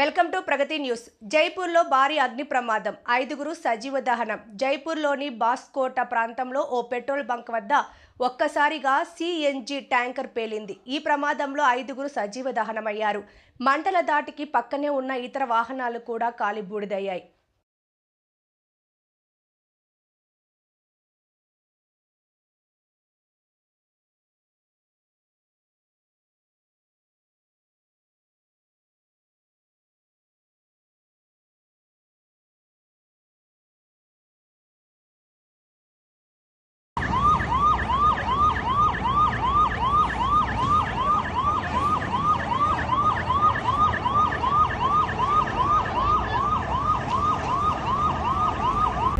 Welcome to Pragati news. జైపూర్లో భారీ అగ్ని ప్రమాదం. ఐదుగురు సజీవ దహనం. జైపూర్లోని బాస్కోట ప్రాంతంలో ఓ పెట్రోల్ బంక్ వద్ద ఒక్కసారిగా సిఎన్జి ట్యాంకర్ పేలింది. ఈ ప్రమాదంలో ఐదుగురు సజీవ దహనమయ్యారు. మంటల దాటికి పక్కనే ఉన్న ఇతర వాహనాలు కూడా కాలిబూడిదయ్యాయి.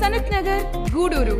Sanath Nagar Guduru